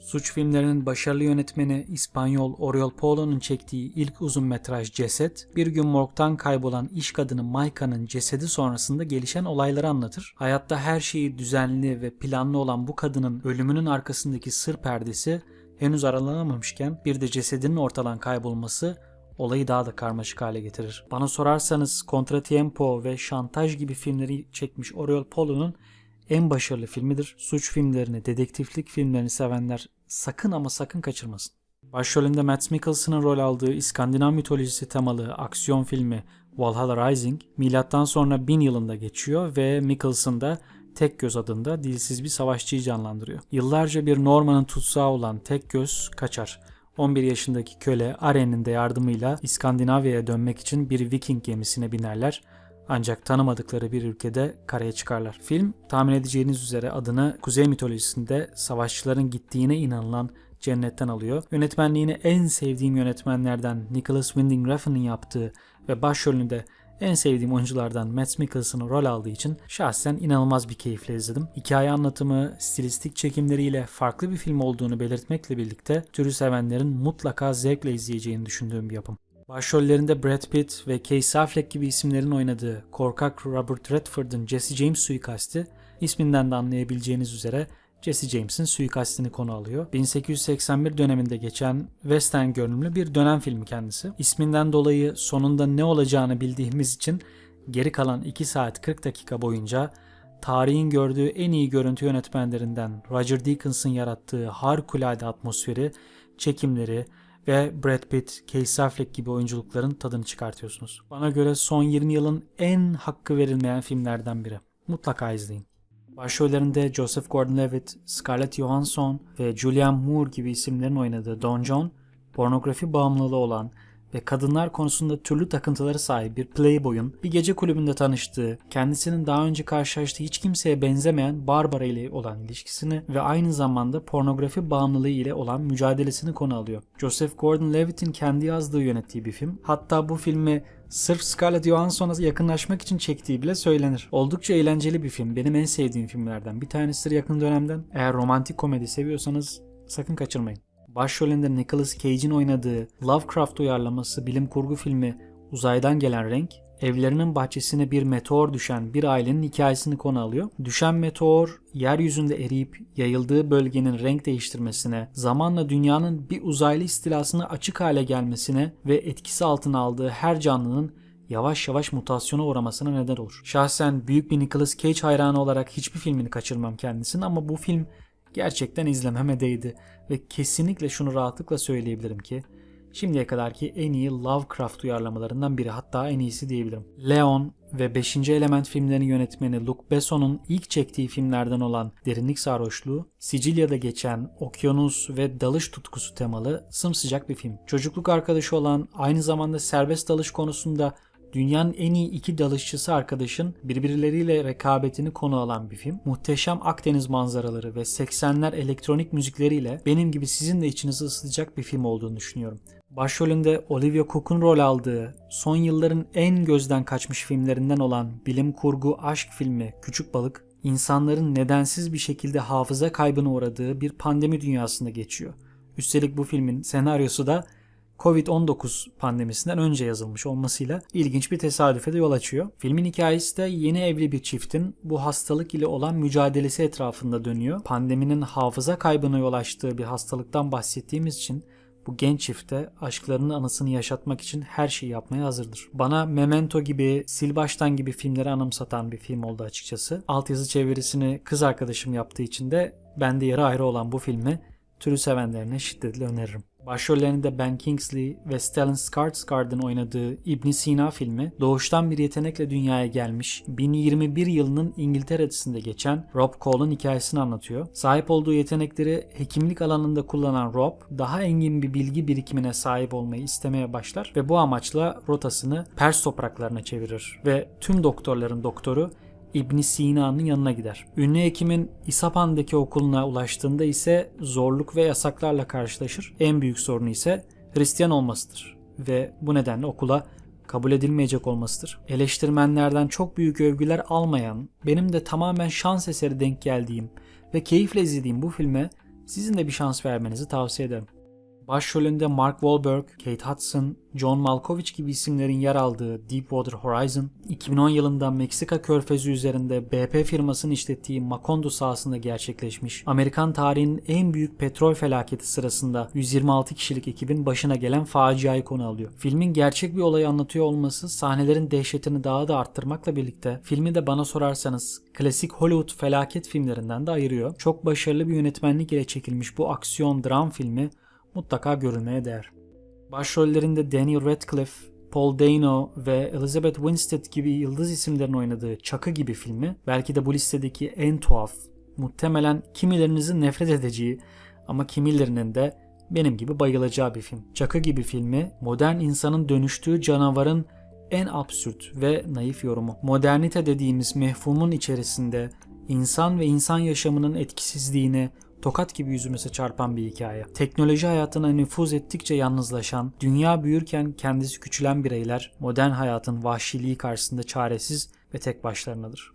Suç filmlerinin başarılı yönetmeni İspanyol Oriol Paulo'nun çektiği ilk uzun metraj Ceset, bir gün morgdan kaybolan iş kadını Mayka'nın cesedi sonrasında gelişen olayları anlatır. Hayatta her şeyi düzenli ve planlı olan bu kadının ölümünün arkasındaki sır perdesi henüz aralanamamışken bir de cesedinin ortadan kaybolması olayı daha da karmaşık hale getirir. Bana sorarsanız Contratiempo ve Şantaj gibi filmleri çekmiş Oriol Paulo'nun en başarılı filmidir. Suç filmlerini, dedektiflik filmlerini sevenler sakın ama sakın kaçırmasın. Başrolünde Mads Mikkelsen'ın rol aldığı İskandinav mitolojisi temalı aksiyon filmi Valhalla Rising, milattan sonra 1000 yılında geçiyor ve Mikkelsen da Tek Göz adında dilsiz bir savaşçıyı canlandırıyor. Yıllarca bir Norman'ın tutsağı olan Tek Göz kaçar. 11 yaşındaki köle Aren'in de yardımıyla İskandinavya'ya dönmek için bir Viking gemisine binerler ancak tanımadıkları bir ülkede karaya çıkarlar. Film tahmin edeceğiniz üzere adını Kuzey mitolojisinde savaşçıların gittiğine inanılan cennetten alıyor. Yönetmenliğini en sevdiğim yönetmenlerden Nicholas Winding Refn'in yaptığı ve başrolünü de en sevdiğim oyunculardan Mads Mikkelsen'ın rol aldığı için şahsen inanılmaz bir keyifle izledim. Hikaye anlatımı, stilistik çekimleriyle farklı bir film olduğunu belirtmekle birlikte türü sevenlerin mutlaka zevkle izleyeceğini düşündüğüm bir yapım. Başrollerinde Brad Pitt ve Casey Affleck gibi isimlerin oynadığı korkak Robert Redford'un Jesse James suikasti isminden de anlayabileceğiniz üzere Jesse James'in suikastini konu alıyor. 1881 döneminde geçen western görünümlü bir dönem filmi kendisi. İsminden dolayı sonunda ne olacağını bildiğimiz için geri kalan 2 saat 40 dakika boyunca tarihin gördüğü en iyi görüntü yönetmenlerinden Roger Deakens'ın yarattığı harikulade atmosferi, çekimleri, ve Brad Pitt, Casey Affleck gibi oyunculukların tadını çıkartıyorsunuz. Bana göre son 20 yılın en hakkı verilmeyen filmlerden biri. Mutlaka izleyin. Başrollerinde Joseph Gordon-Levitt, Scarlett Johansson ve Julianne Moore gibi isimlerin oynadığı Don John, pornografi bağımlılığı olan ve kadınlar konusunda türlü takıntıları sahip bir playboy'un bir gece kulübünde tanıştığı, kendisinin daha önce karşılaştığı hiç kimseye benzemeyen Barbara ile olan ilişkisini ve aynı zamanda pornografi bağımlılığı ile olan mücadelesini konu alıyor. Joseph Gordon-Levitt'in kendi yazdığı yönettiği bir film. Hatta bu filmi sırf Scarlett Johansson'a yakınlaşmak için çektiği bile söylenir. Oldukça eğlenceli bir film. Benim en sevdiğim filmlerden bir tanesidir yakın dönemden. Eğer romantik komedi seviyorsanız sakın kaçırmayın. Başrolünde Nicolas Cage'in oynadığı Lovecraft uyarlaması bilim kurgu filmi Uzaydan Gelen Renk, evlerinin bahçesine bir meteor düşen bir ailenin hikayesini konu alıyor. Düşen meteor yeryüzünde eriyip yayıldığı bölgenin renk değiştirmesine, zamanla dünyanın bir uzaylı istilasına açık hale gelmesine ve etkisi altına aldığı her canlının yavaş yavaş mutasyona uğramasına neden olur. Şahsen büyük bir Nicolas Cage hayranı olarak hiçbir filmini kaçırmam kendisinin ama bu film gerçekten izlememe değdi ve kesinlikle şunu rahatlıkla söyleyebilirim ki şimdiye kadarki en iyi Lovecraft uyarlamalarından biri hatta en iyisi diyebilirim. Leon ve 5. Element filmlerinin yönetmeni Luc Besson'un ilk çektiği filmlerden olan Derinlik Sarhoşluğu, Sicilya'da geçen okyanus ve dalış tutkusu temalı sımsıcak bir film. Çocukluk arkadaşı olan aynı zamanda serbest dalış konusunda dünyanın en iyi iki dalışçısı arkadaşın birbirleriyle rekabetini konu alan bir film. Muhteşem Akdeniz manzaraları ve 80'ler elektronik müzikleriyle benim gibi sizin de içinizi ısıtacak bir film olduğunu düşünüyorum. Başrolünde Olivia Cook'un rol aldığı, son yılların en gözden kaçmış filmlerinden olan bilim kurgu aşk filmi Küçük Balık, insanların nedensiz bir şekilde hafıza kaybına uğradığı bir pandemi dünyasında geçiyor. Üstelik bu filmin senaryosu da Covid-19 pandemisinden önce yazılmış olmasıyla ilginç bir tesadüfe de yol açıyor. Filmin hikayesi de yeni evli bir çiftin bu hastalık ile olan mücadelesi etrafında dönüyor. Pandeminin hafıza kaybına yol açtığı bir hastalıktan bahsettiğimiz için bu genç çifte aşklarının anısını yaşatmak için her şeyi yapmaya hazırdır. Bana Memento gibi, Sil Baştan gibi filmleri anımsatan bir film oldu açıkçası. Altyazı çevirisini kız arkadaşım yaptığı için de bende yeri ayrı olan bu filmi türü sevenlerine şiddetle öneririm. Başrollerinde Ben Kingsley ve Stellan Skarsgård'ın oynadığı İbn Sina filmi, doğuştan bir yetenekle dünyaya gelmiş, 1021 yılının İngiltere'sinde geçen Rob Cole'un hikayesini anlatıyor. Sahip olduğu yetenekleri hekimlik alanında kullanan Rob, daha engin bir bilgi birikimine sahip olmayı istemeye başlar ve bu amaçla rotasını Pers topraklarına çevirir ve tüm doktorların doktoru İbn Sina'nın yanına gider. Ünlü hekimin İsapan'daki okuluna ulaştığında ise zorluk ve yasaklarla karşılaşır. En büyük sorunu ise Hristiyan olmasıdır ve bu nedenle okula kabul edilmeyecek olmasıdır. Eleştirmenlerden çok büyük övgüler almayan, benim de tamamen şans eseri denk geldiğim ve keyifle izlediğim bu filme Sizin de bir şans vermenizi tavsiye ederim. Başrolünde Mark Wahlberg, Kate Hudson, John Malkovich gibi isimlerin yer aldığı Deepwater Horizon, 2010 yılında Meksika körfezi üzerinde BP firmasının işlettiği Macondo sahasında gerçekleşmiş, Amerikan tarihinin en büyük petrol felaketi sırasında 126 kişilik ekibin başına gelen faciayı konu alıyor. Filmin gerçek bir olayı anlatıyor olması sahnelerin dehşetini daha da arttırmakla birlikte filmi de bana sorarsanız klasik Hollywood felaket filmlerinden de ayırıyor. Çok başarılı bir yönetmenlik ile çekilmiş bu aksiyon dram filmi mutlaka görülmeye değer. Başrollerinde Daniel Radcliffe, Paul Dano ve Elizabeth Winstead gibi yıldız isimlerin oynadığı Çakı gibi filmi belki de bu listedeki en tuhaf, muhtemelen kimilerinizin nefret edeceği ama kimilerinin de benim gibi bayılacağı bir film. Çakı gibi filmi modern insanın dönüştüğü canavarın en absürt ve naif yorumu. Modernite dediğimiz mefhumun içerisinde insan ve insan yaşamının etkisizliğini tokat gibi yüzümüze çarpan bir hikaye. Teknoloji hayatına nüfuz ettikçe yalnızlaşan, dünya büyürken kendisi küçülen bireyler modern hayatın vahşiliği karşısında çaresiz ve tek başlarınadır.